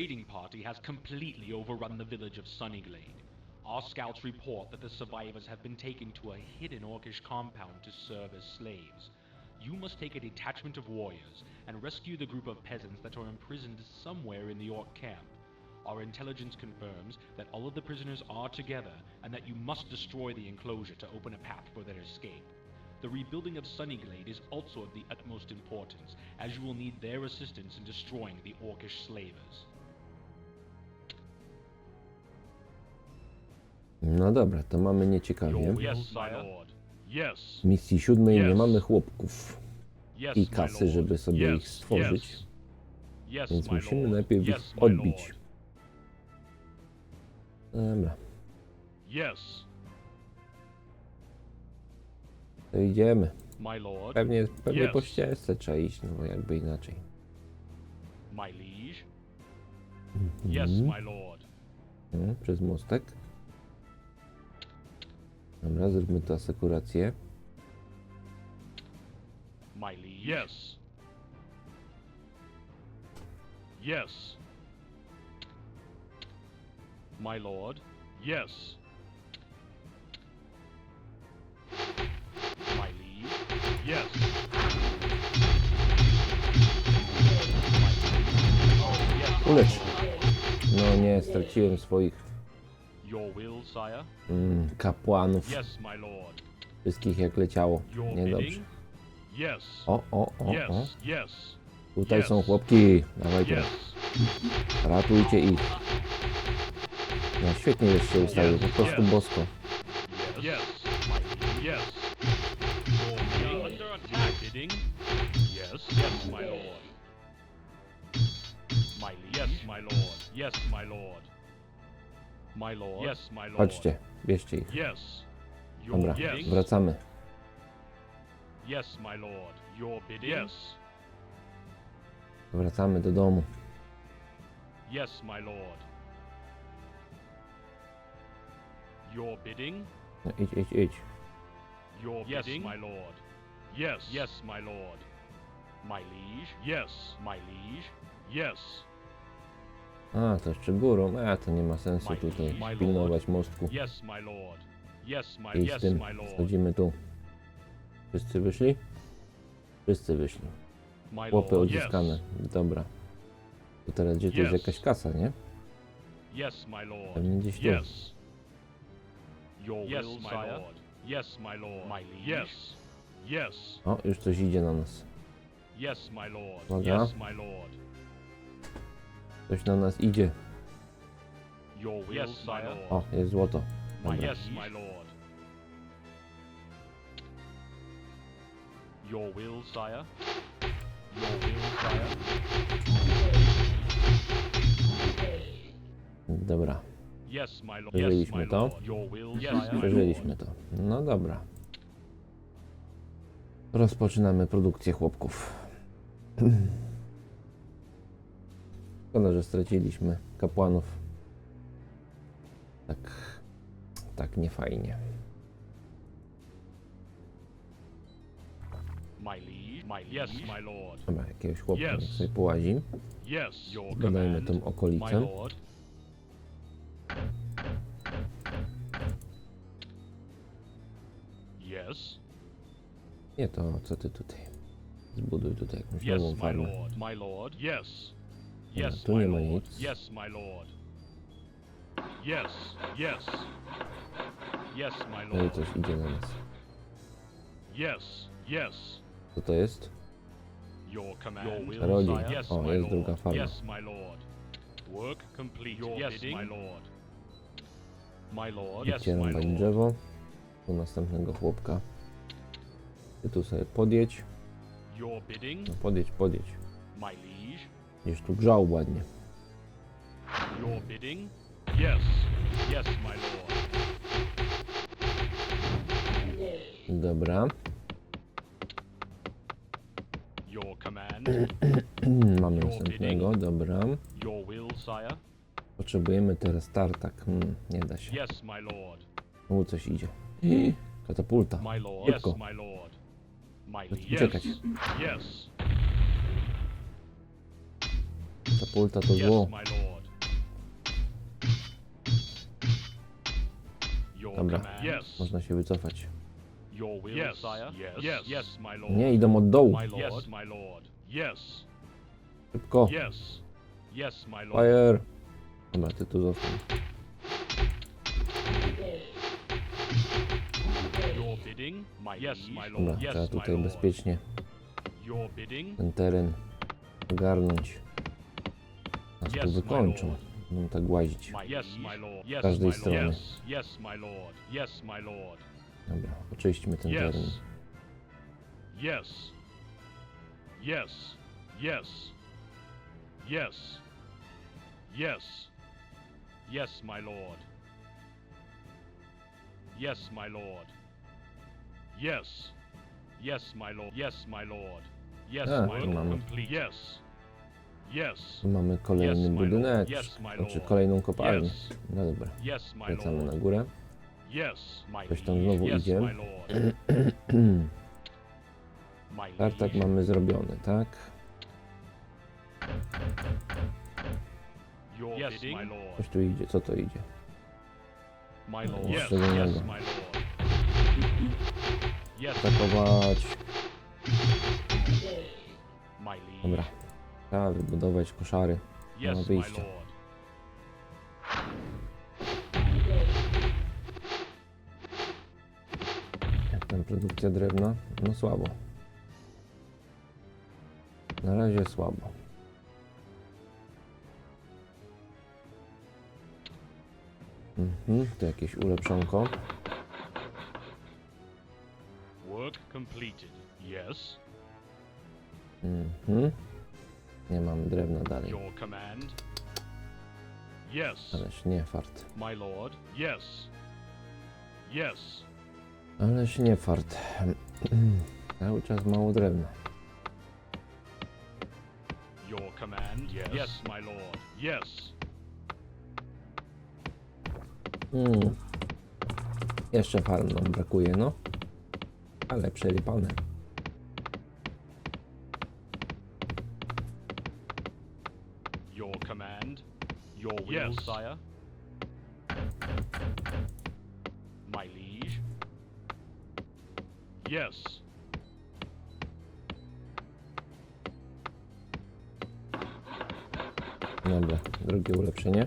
raiding party has completely overrun the village of Sunnyglade. Our scouts report that the survivors have been taken to a hidden orcish compound to serve as slaves. You must take a detachment of warriors and rescue the group of peasants that are imprisoned somewhere in the orc camp. Our intelligence confirms that all of the prisoners are together and that you must destroy the enclosure to open a path for their escape. The rebuilding of Sunnyglade is also of the utmost importance, as you will need their assistance in destroying the orcish slavers. No dobra, to mamy nieciekawie. Misji siódmej nie mamy chłopków i kasy, żeby sobie ich stworzyć, więc my musimy najpierw ich odbić. Dobra, to idziemy. Pewnie, pewnie po ścieżce trzeba iść, no bo jakby inaczej. Mhm. No, przez mostek. Dobra, zróbmy tu asekurację. Liege. Yes. Yes. My lord. Yes. My liege. Yes. Ulecz. No nie, straciłem swoich Your will, sire. mm, kapłanów. Yes, my lord. Wszystkich jak leciało. Your Niedobrze. bidding. Yes. O, o, o, o. Yes. Yes. Tutaj Yes. są chłopki. Dawajcie, Yes. ratujcie ich. No świetnie już się ustawił, po prostu Yes. bosko. Yes. Yes. Your bidding. Under attack. Bidding. Yes. Yes, my lord. My yes, my lord. Yes, my lord. My lord. Yes, my lord. Chodźcie, bierzcie ich. Yes. Your Dobra, wracamy. Yes, my lord. Your bidding. Yes. Wracamy do domu. Yes, my lord. Your bidding. No idź, idź, idź. Your yes, bidding. my lord. Yes. Yes, my lord. My liege. Yes, my liege. Yes. A, to jeszcze górą. A, to nie ma sensu tutaj pilnować mostku. I z tym schodzimy tu. Wszyscy wyszli? Wszyscy wyszli. Chłopy odzyskane. Dobra. To teraz gdzie tu jest jakaś kasa, nie? Yes, yes, my lord. Pewnie gdzieś tu. O, już coś idzie na nas. Yes, my lord. Uwaga. Yes, my lord. Coś na nas idzie. Your will, yes, my lord. O, jest złoto. My Dobra. yes, my lord. Your will, sire. Your will, sire. Dobra, Yes, my lord. Przeżyliśmy yes, my to. lord. Your will, yes, my lord. przeżyliśmy to. No dobra. Rozpoczynamy produkcję chłopków. Szkoda, że straciliśmy kapłanów. Tak, tak niefajnie. My liege. My yes, my lord. Dobra, jakiegoś chłopca Yes. niech sobie połazi. Badajmy tą okolicę. Nie to, co ty tutaj. Zbuduj tutaj jakąś Yes, nową my farmę. Lord. My lord. Yes. Tu my nie ma lord. nic. Yes, my lord. Yes. Yes. Yes, my No i lord. coś idzie na nas. Yes. Yes. Co to jest? Your command. Your will, Rodzi. sire. Yes, O, my jest lord. druga farma. Yes, my lord. Work complete. Your yes, my lord. My lord. Yes, my rąbać lord. drzewo. Do następnego chłopka. Ty tu sobie podjedź. Your bidding, No podjedź, podjedź. my liege. Gdzieś tu grzał ładnie. Your bidding? Yes. Yes, my lord. Dobra. Your command. Mamy następnego, dobra. Your will, sire. Potrzebujemy teraz tartak. Hmm, nie da się. Yes, my lord. U, coś idzie. Katapulta. My lord. Szybko. Yes, my lord. My uciekać. Yes. Yes. Katapulta to zło. Dobra. Można się wycofać. Nie, idą od dołu. Szybko. Fire. Dobra, ty tu zostań. Dobra, trzeba tutaj bezpiecznie ten teren ogarnąć. Nas Yes, tu my wykończą. lord. Będą tak łazić. Yes, każdej my strony. lord. Yes, yes, my lord. Yes, my lord. Dobra, oczyśćmy ten teren. Yes. Yes. Yes. Yes. Yes. Yes. My lord. Yes, my lord. Yes. Yes, my lord. Yes, my lord. Yes, my lord. Yes. Mamy kolejny budynek, znaczy kolejną kopalnię. No dobra, wracamy na górę. Ktoś tam znowu idzie. Tartak liege. mamy zrobiony, tak? Coś tu idzie, co to idzie? Lord. Yes, Atakować. Dobra, trzeba wybudować koszary. Nie ma wyjścia. Jak tam produkcja drewna? No słabo. Na razie słabo. Mhm, tu jakieś ulepszonko. Work completed. Yes. Mhm. Nie mamy drewna dalej. Your command. Yes, Ależ nie fart. my lord. Yes. Yes. Ależ nie fart. Cały czas mało drewna. Your command. Yes. Yes, my lord. Yes. Mm. Jeszcze farm nam brakuje, no. Ale przerypane. Will, Yes. sire. My liege. Yes. Dobra, drugie ulepszenie.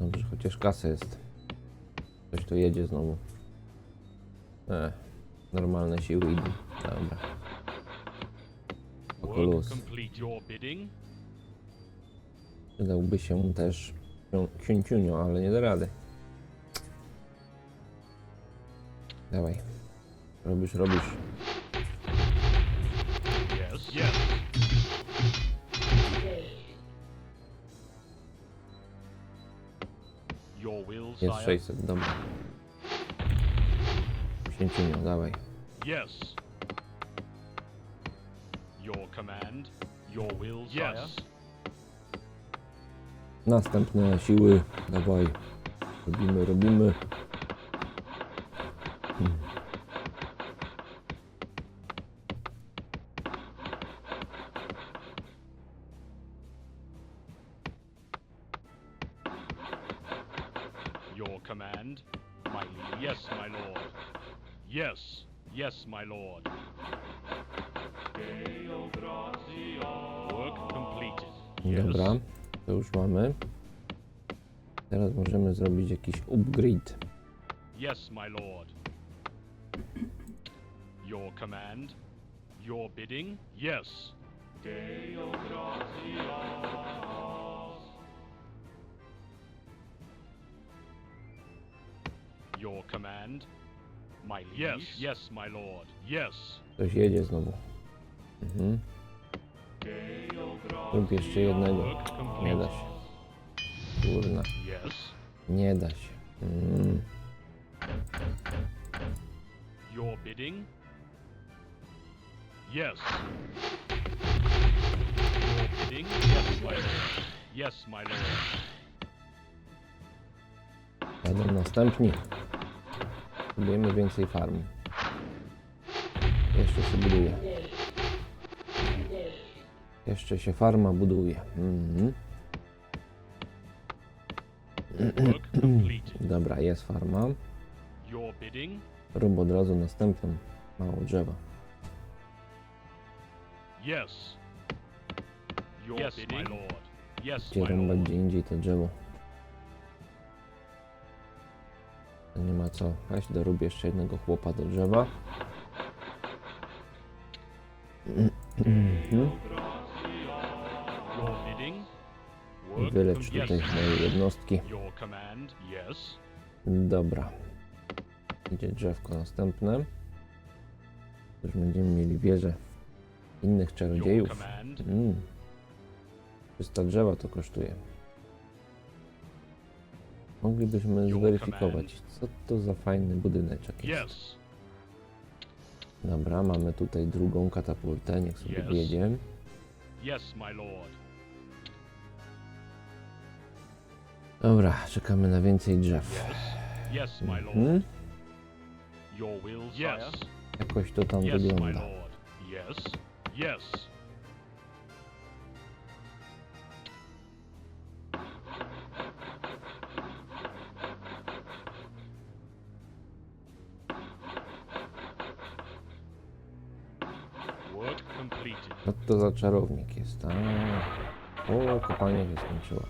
Dobrze, chociaż kasa jest. Coś tu jedzie znowu. E, normalne siły idą. Dobra. Work complete. Your bidding. Przydałby się też ciunciunio, ale nie da rady. Dawaj. Robisz, robisz. Yes. Yes. Jest sire. 600, dobra. Ciunciunio, dawaj. Yes. Your command. Your will, sire. Następne siły, dawaj. Robimy, robimy. Hmm. Your command. My. Yes, my lord. Yes. Yes, my lord. Work completed. Yes. Dobra, to już mamy. Teraz możemy zrobić jakiś upgrade. Yes, my lord. Your command. Your bidding. Yes. Your command. My liege. Yes, yes, my lord. Yes. Ktoś jedzie znowu. Mhm. Zrób jeszcze jednego. Nie da się. Kurna, nie da się. Mm. Your bidding? Yes. Your bidding? Yes, my lord. Yes, my lord. Będą następni. Budujemy więcej farm. Jeszcze się buduje. Jeszcze się farma buduje. Mhm. Dobra, jest farma. Rób od razu następną. Mało drzewa. Yes. Yes, my lord. Yes, Gdzie rąbać gdzie indziej to drzewo. To nie ma co. Weź dorób jeszcze jednego chłopa do drzewa. Mhm. Wylecz tutaj moje jednostki. Dobra. Idzie drzewko następne. Już będziemy mieli wieżę innych czarodziejów. Mm. 300 drzewa to kosztuje. Moglibyśmy zweryfikować, co to za fajny budyneczek jest. Dobra, mamy tutaj drugą katapultę, niech sobie Yes. wjedzie. Yes, my lord. Dobra, czekamy na więcej drzew. Yes. My lord. Mhm. Your will? Yes. Jakoś to tam Yes, my wygląda. lord. Yes. Yes. Work completed. Co to za czarownik jest? A. O, kopalnia się skończyła.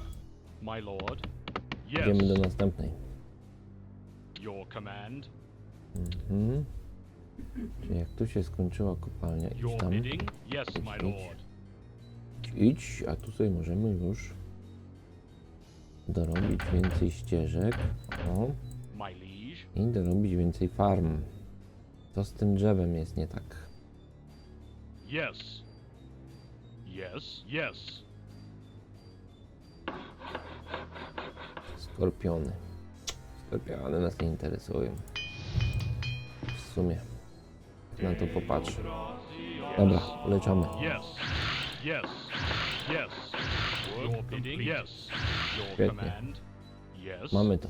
My lord. Idziemy do następnej. Your command. Mhm. Czyli jak tu się skończyła kopalnia, idź Your tam. bidding. Yes, my Idź. lord. Idź, a tutaj możemy już dorobić więcej ścieżek. O, My liege. i dorobić więcej farm. Co z tym drzewem jest nie tak? Yes. Yes. Yes. Skorpiony. Skorpiony nas nie interesują. W sumie. Na to popatrzę. Dobra, uleczamy. Yes. Yes. Yes. Your bidding. Yes. Your Świetnie. command. Yes. Mamy to.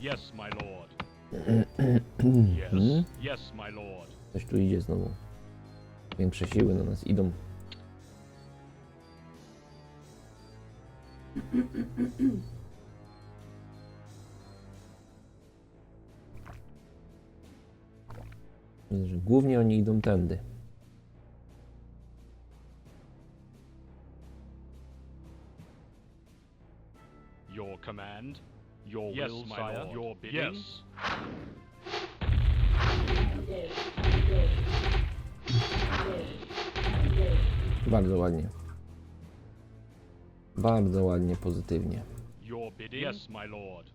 Yes, my lord. Yes. Yes, my lord. Coś tu idzie znowu. Większe siły na nas idą. Głównie oni idą tędy. Your command. Your yes, will, my lord. Your bidding. Yes. Bardzo ładnie. Bardzo ładnie, pozytywnie. Your bidding. Yes, my lord.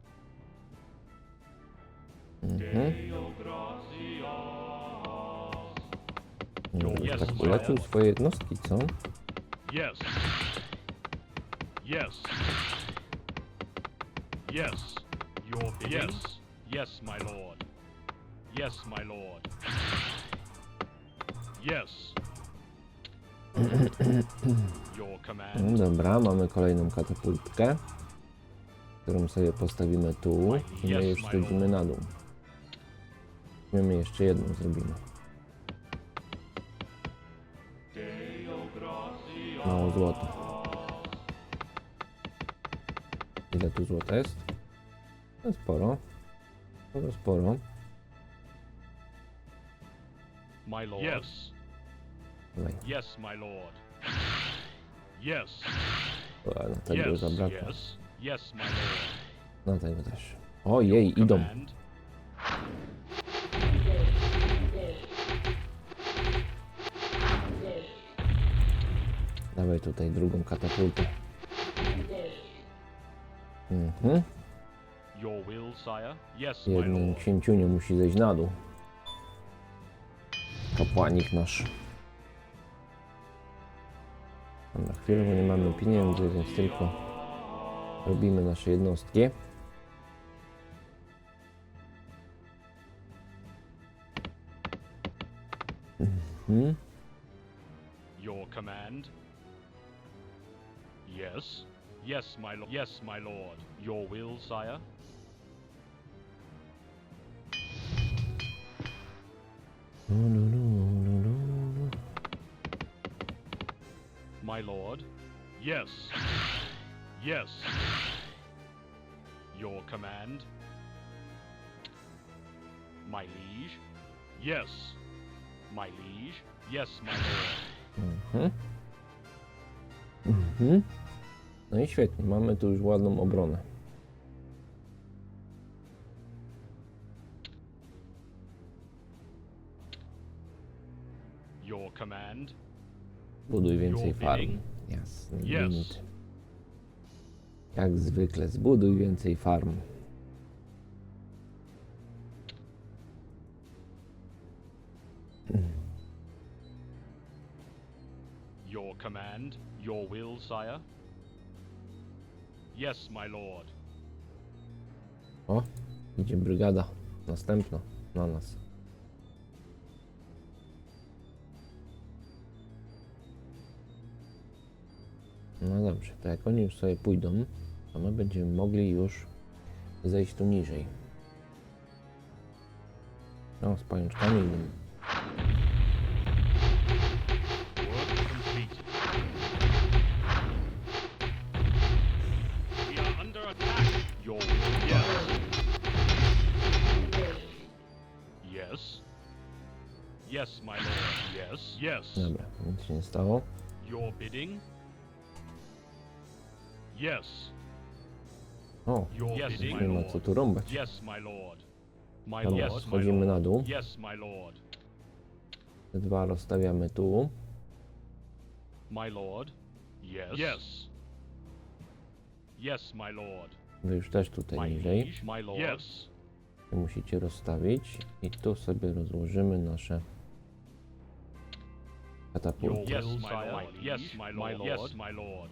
Mhm. Yes, tak uleczył swoje jednostki, co? Yes. Yes. Yes. Your bidding. Yes. Yes, my lord. Yes, my lord. Yes. Your command. No dobra, mamy kolejną katapultkę, którą sobie postawimy tu i my już schodzimy na dół. My jeszcze jedną zrobimy. Mało złota. Ile tu złota jest? No sporo. Sporo, sporo. My lord. Yes. Dawaj. Yes, my lord. Yes. O, no tego yes. zabrakło. Yes. Yes, my lord. No tego też. Ojej, idą. Command. Dawaj tutaj drugą katapultę. Mhm. Lord. księciunio musi zejść na dół. Kapłanik nasz. Na chwilę, bo nie mamy pieniędzy, więc tylko robimy nasze jednostki. Mhm. Your command. Yes. Yes, my lord. Yes, my lord. Your will, sire. Lu, lu, lu, lu, lu, lu. My lord. Yes. Yes. Your command. My liege. Yes. My liege. Yes, my lord. Mhm. Mhm. No i świetnie, mamy tu już ładną obronę. Your command. Buduj więcej farm. gwint. Jak zwykle, zbuduj więcej farm. Your command. Your will, sire. Yes, my lord. O, idzie brygada. Następna na nas. No dobrze, to jak oni już sobie pójdą, to my będziemy mogli już zejść tu niżej. No, z pajączkami. Yes. Yes. Dobra, nic się nie stało. Your bidding. Yes. O, Your yes, nie my ma lord. co tu rąbać. Yes, my lord. My Dobra, lord. Yes, my schodzimy na lord. dół. Yes, my lord. Te dwa rozstawiamy tu. My lord. Yes. Yes. Yes, my lord. Wy już też tutaj My niżej. liege, my lord. Yes. Musicie rozstawić i tu sobie rozłożymy nasze Your katapulty. yes, my lord. Yes, my lord. Yes, my lord.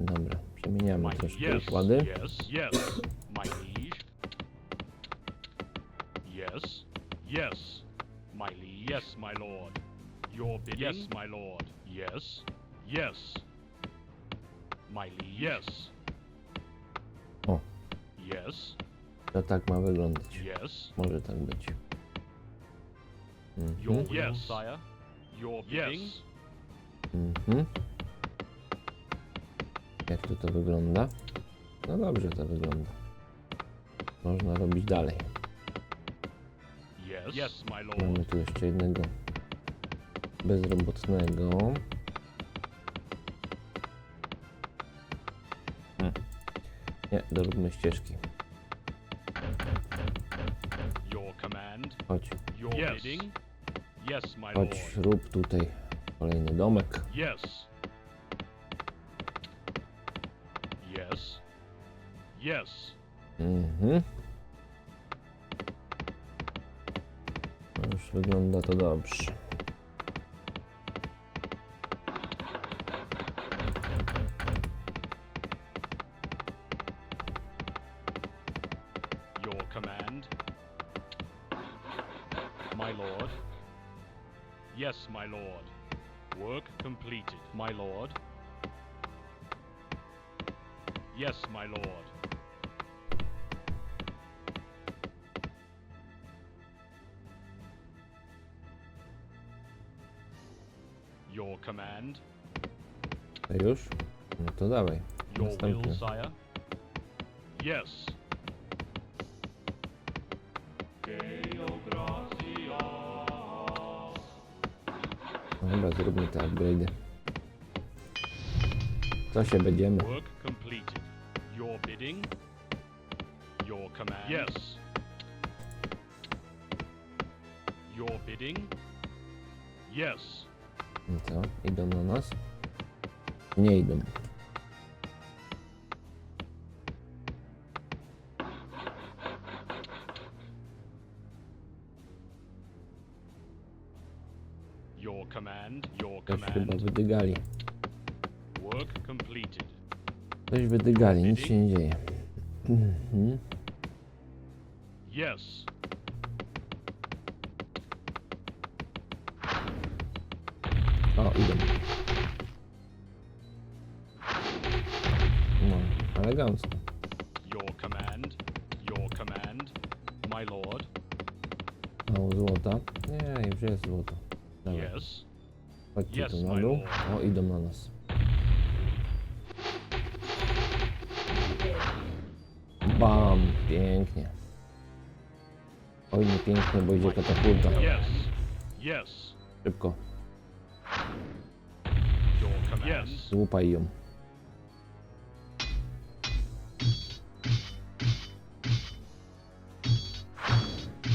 Dobra, przemieniamy My troszkę yes, układy. yes, yes. My liege. Yes, yes. My liege. Yes, my lord. Your bidding. Yes, my lord. Yes, yes. My liege. Yes. O. Yes, To tak ma wyglądać. yes. Może tak być. Your Mhm. will, sire. Your bidding. Yes. Mhm. Jak tu to wygląda? No dobrze to wygląda. Można robić dalej. Yes. Yes, my lord. Mamy tu jeszcze jednego bezrobotnego. Hmm. Nie, doróbmy ścieżki. Your command. Chodź, Your. Yes, chodź, rób tutaj kolejny domek. Yes. Yes. Yes. Mhm. Już wygląda to dobrze. Your command. To już? No to dawaj. Your will, Następny. sire. Yes. No chyba zróbmy te upgrade'y. Co się będziemy? Work completed. Your bidding. Your command. Yes. Your bidding. Yes. I co? Idą na nas? Nie idą. Your command. Your Coś chyba command. wydygali. Work completed. Coś wydygali, nic się nie dzieje. Mhm. Yes. idę. No, elegancko. Your command, your command, my lord. No, złota. Nie, już jest złota. Yes, chodźcie yes, tu na my dół. lord. O, idą na nas. Bam, pięknie. Oj, nie pięknie, bo idzie katapulta. yes, yes, Szybko złupaj ją.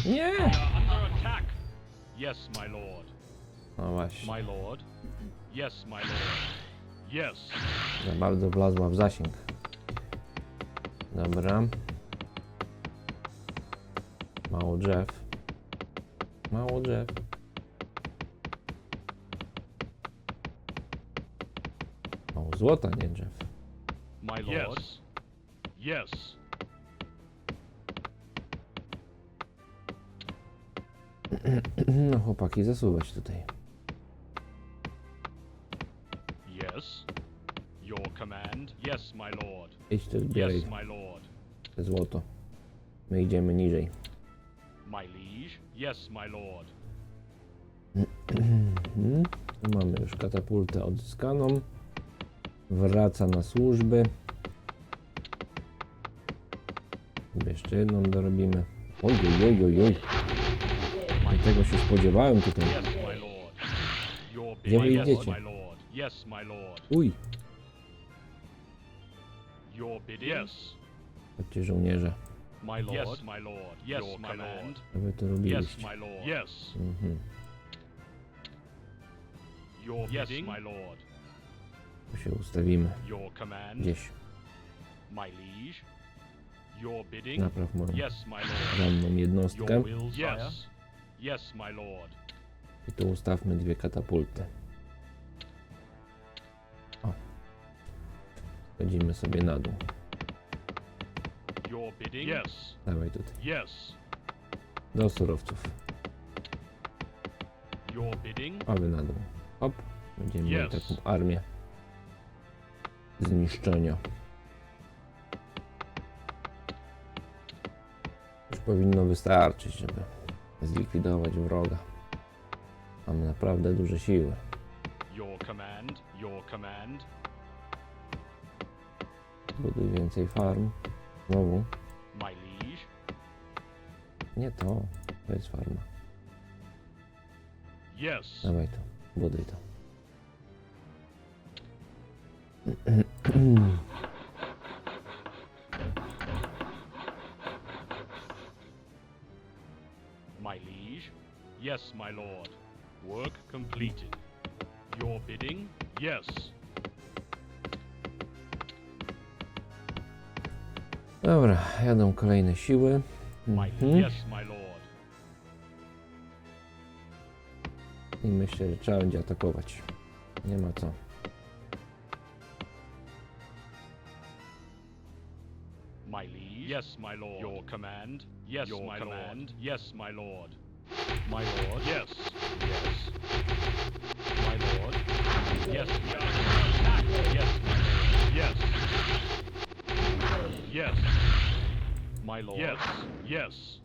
Nie! Attack. Yes, my lord. No właśnie, My lord. Yes, my lord. Yes. za bardzo wlazła w zasięg. Dobra. Mało drzew. Mało drzew. Złota, nie drzew. My lord. Yes. Yes. No chłopaki, zasuwać tutaj. Yes. Your command. Yes, my lord. Idź tu, Yes, my lord. te złoto. My idziemy niżej. My liege. Yes, my lord. Mhm. Tu mamy już katapultę odzyskaną. Wraca na służby. Jeszcze jedną dorobimy. Oj, oj, oj, oj, tego się spodziewałem tutaj. Yes, Gdzie wy. Yes, idziecie? Yes. Uj. Yes. chodźcie żołnierze. My lord. Yes, my lord. Yes, wy Yes, robiliście? my lord. Yes. Mhm. Yes, my lord. Tu się ustawimy. Your command. Gdzieś. My liege. Your bidding. Napraw moją Yes, my lord. ranną jednostkę. Your will, yes. Yes, my lord. I tu ustawmy dwie katapulty. O. Chodzimy sobie na dół. Your bidding. Yes. Dawaj tutaj. Yes. Do surowców. Your bidding. A wy na dół. Hop. Będziemy mieli Yes. taką armię zniszczenia. Już powinno wystarczyć, żeby zlikwidować wroga. Mamy naprawdę duże siły. Your command. Your command. Buduj więcej farm. Znowu. Nie to. To jest farma. Yes. Dawaj to. Buduj to. My liege. Yes, my lord. Work completed. Your bidding. Yes. Dobra, jadą kolejne siły. Mhm. I myślę, że trzeba będzie atakować. Nie ma co. my lord. Your command. Yes, Your my command. lord. Yes, my lord. My lord. Yes. Yes. My lord. Yes. Yes, my lord. Yes. Yes. My lord. Yes. Yes.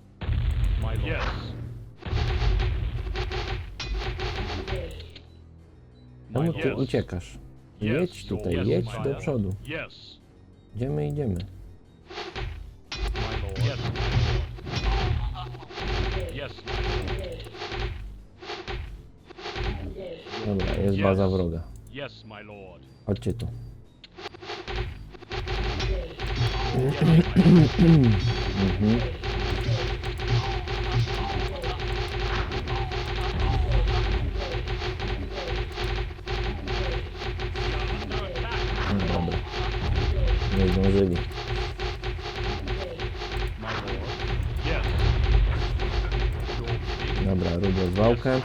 My lord. Yes. My Czemu uciekasz? Yes, Jedź tutaj, jedź do przodu. Yes. Idziemy, idziemy. Jest baza wroga. Chodźcie tu. Mhm. No dobra. Nie zdążyli. Dobra, rób rozwałkę.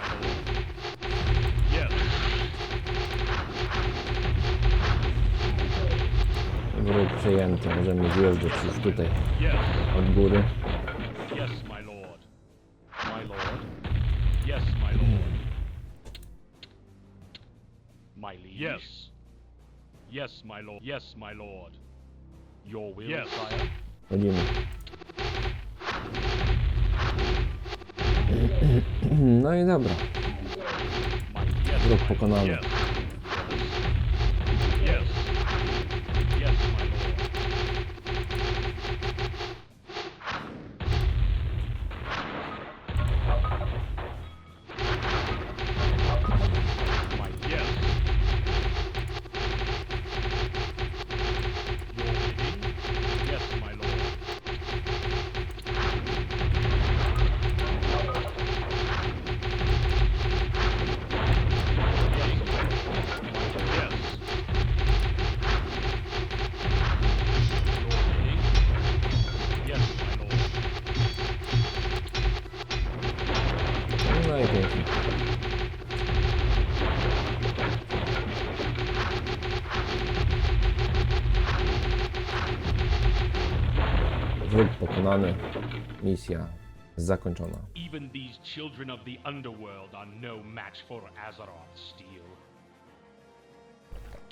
Wróg przejęty. Możemy zjeżdżać już tutaj Yes. od góry. Yes, my lord. My lord. Yes, my lord. Yes. Yes, my lord. Yes, my lord. Your will, Yes. sire. Chodzimy. No i dobra. My yes, Wróg my pokonany. Misja zakończona. Even these children of the underworld are no match for Azeroth steel.